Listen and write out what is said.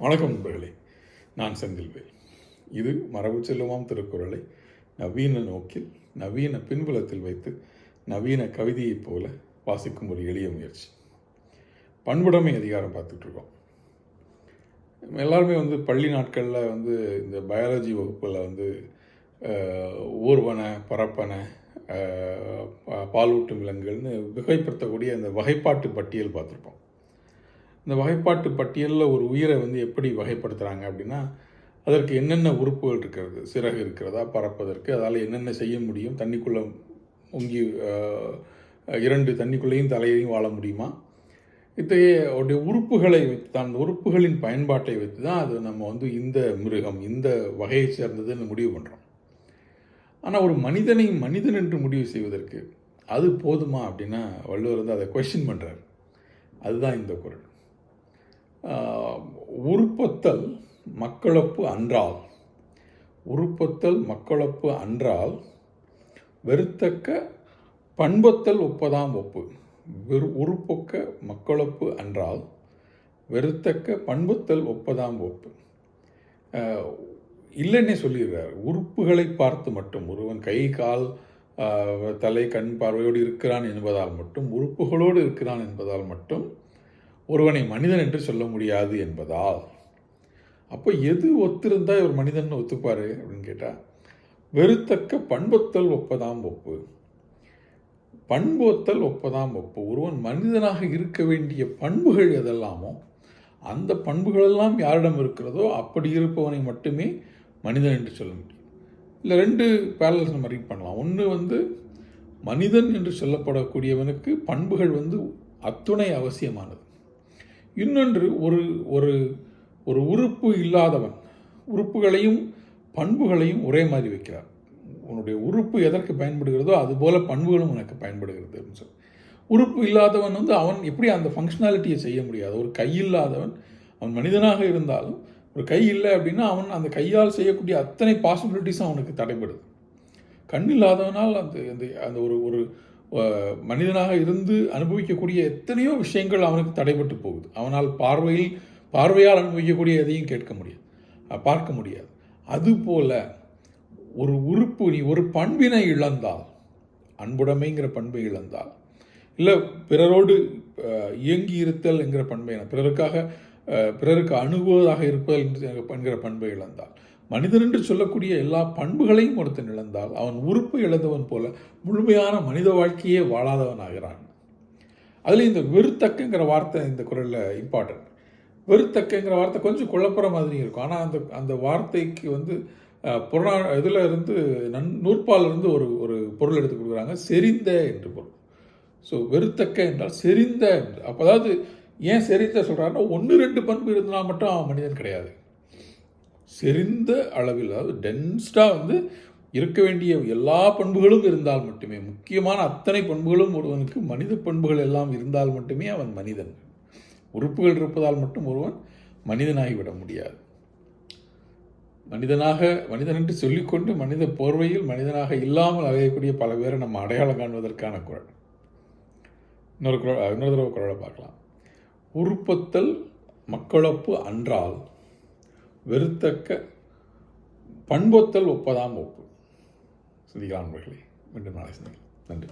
வணக்கம் நண்பர்களே. நான் செந்தில்வேல். இது மரபு செல்லுமாம் திருக்குறளை நவீன நோக்கில் நவீன பின்புலத்தில் வைத்து நவீன கவிதையைப் போல வாசிக்கும் ஒரு எளிய முயற்சி. பண்புடைமை அதிகாரம் பார்த்துட்ருக்கோம் எல்லாருமே வந்து பள்ளி நாட்களில் வந்து இந்த பயாலஜி வகுப்பில் வந்து ஊர்வன பரப்பன பா- பாலூட்டும் விலங்குகள்னு வகைப்படுத்தக்கூடிய அந்த வகைப்பாட்டு பட்டியல் பார்த்துருப்போம். இந்த வகைப்பாட்டு பட்டியலில் ஒரு உயிரை வந்து எப்படி வகைப்படுத்துகிறாங்க அப்படின்னா அதற்கு என்னென்ன உறுப்புகள் இருக்கிறது? சிறகு இருக்கிறதா? பறப்பதற்கு? அதால் என்னென்ன செய்ய முடியும்? தண்ணிக்குள்ளே முங்கி இரண்டு தண்ணிக்குள்ளேயும் தலையையும் வாழ முடியுமா? இத்தகைய அவருடைய உறுப்புகளை வைத்து தான் அந்த உறுப்புகளின் பயன்பாட்டை வைத்து தான் அது நம்ம வந்து இந்த மிருகம் இந்த வகையை சேர்ந்ததுன்னு முடிவு பண்ணுறோம் ஆனால் ஒரு மனிதனை மனிதன் என்று முடிவு செய்வதற்கு அது போதுமா அப்படின்னா வள்ளுவர் வந்து அதை கொஷின் பண்ணுறார் அதுதான் இந்த குரல். உருப்பத்தல் மக்களப்பு அன்றால் உருப்பத்தல் மக்களப்பு அன்றால் வெறுத்தக்க பண்பத்தல் ஒப்பதாம் ஒப்பு. வெறு உருப்பொக்க மக்களப்பு அன்றால் வெறுத்தக்க பண்புத்தல் ஒப்பதாம் ஒப்பு. இல்லைன்னே சொல்லிடுறார். உறுப்புகளை பார்த்து மட்டும் ஒருவன் கை கால் தலை கண் பார்வையோடு இருக்கிறான் என்பதால் மட்டும் உறுப்புகளோடு இருக்கிறான் என்பதால் மட்டும் ஒருவனை மனிதன் என்று சொல்ல முடியாது என்பதால். அப்போ எது ஒத்திருந்தால் இவர் மனிதன் ஒத்துப்பார் அப்படின்னு கேட்டால் வெறுத்தக்க பண்பொத்தல் ஒப்பதாம் ஒப்பு. பண்பொத்தல் ஒப்பதாம் ஒப்பு. ஒருவன் மனிதனாக இருக்க வேண்டிய பண்புகள் எதெல்லாமோ அந்த பண்புகளெல்லாம் யாரிடம் இருக்கிறதோ அப்படி இருப்பவனை மட்டுமே மனிதன் என்று சொல்ல முடியும். இல்லை ரெண்டு பேரல்ஸ் நம்ம ரீட் பண்ணலாம். ஒன்று வந்து மனிதன் என்று சொல்லப்படக்கூடியவனுக்கு பண்புகள் வந்து அத்துணை அவசியமானது. இன்னொன்று ஒரு ஒரு ஒரு உறுப்பு இல்லாதவன். உறுப்புகளையும் பண்புகளையும் ஒரே மாதிரி வைக்கிறார். உன்னுடைய உறுப்பு எதற்கு பயன்படுகிறதோ அதுபோல பண்புகளும் உனக்கு பயன்படுகிறது அப்படின்னு சொல்லி. உறுப்பு இல்லாதவன் வந்து அவன் எப்படி அந்த ஃபங்க்ஷனாலிட்டியை செய்ய முடியாது? ஒரு கை இல்லாதவன் அவன் மனிதனாக இருந்தாலும் ஒரு கை இல்லை அப்படின்னா அவன் அந்த கையால் செய்யக்கூடிய அத்தனை பாசிபிலிட்டிஸும் அவனுக்கு தடைபடுது. கண் இல்லாதவனால் அந்த அந்த அந்த ஒரு ஒரு மனிதனாக இருந்து அனுபவிக்கக்கூடிய எத்தனையோ விஷயங்கள் அவனுக்கு தடைபட்டு போகுது. அவனால் பார்வையில் பார்வையால் அனுபவிக்கக்கூடிய எதையும் கேட்க முடியாது. பார்க்க முடியாது. அதுபோல் ஒரு உறுப்பு நீ ஒரு பண்பினை இழந்தால் அன்புடைமைங்கிற பண்பை இழந்தால் இல்லை பிறரோடு இயங்கி இருத்தல் என்கிற பண்பை பிறருக்காக பிறருக்கு அணுகுவதாக இருப்பது என்று- என்கிற பண்பை இழந்தால் மனிதன் என்று சொல்லக்கூடிய எல்லா பண்புகளையும் ஒருத்தன் இழந்தால் அவன் உறுப்பு இழந்தவன் போல முழுமையான மனித வாழ்க்கையே வாழாதவன் ஆகிறான் அதில் இந்த வெறுத்தக்கங்கிற வார்த்தை இந்த குரலில் இம்பார்ட்டன்ட் வெறுத்தக்கங்கிற வார்த்தை கொஞ்சம் குழப்புற மாதிரி இருக்கும். ஆனால் அந்த அந்த வார்த்தைக்கு வந்து அஹ், புறநா இதில் இருந்து நன் நூற்பாலிருந்து ஒரு ஒரு பொருள் எடுத்து கொடுக்குறாங்க. செறிந்த என்று பொருள். ஸோ வெறுத்தக்க என்றால் செறிந்த என்று. அப்போ அதாவது ஏன் செறிந்த சொல்கிறாருன்னா ஒன்று ரெண்டு பண்பு இருந்தால் மட்டும் அவன் மனிதன் கிடையாது. செறிந்த அளவில் அதாவது டென்ஸ்டாக வந்து இருக்க வேண்டிய எல்லா பண்புகளும் இருந்தால் மட்டுமே முக்கியமான அத்தனை பண்புகளும் ஒருவனுக்கு மனித பண்புகள் எல்லாம் இருந்தால் மட்டுமே அவன் மனிதன். உறுப்புகள் இருப்பதால் மட்டும் ஒருவன் மனிதனாகி விட முடியாது. மனிதனாக மனிதன் என்று சொல்லிக்கொண்டு மனித போர்வையில் மனிதனாக இல்லாமல் அலையக்கூடிய பல பேரை நம்ம அடையாளம் காண்பதற்கான குரல். இன்னொரு குரல் இன்னொரு தடவை குரலை பார்க்கலாம். உருப்பத்தல் மக்களப்பு அன்றால் வெறுத்தக்க பண்பொத்தல் ஒப்பதாம் ஒப்பு சிந்திக்கலாம் நண்பர்களே மீண்டும் நாளை சந்திக்கலாம். நன்றி.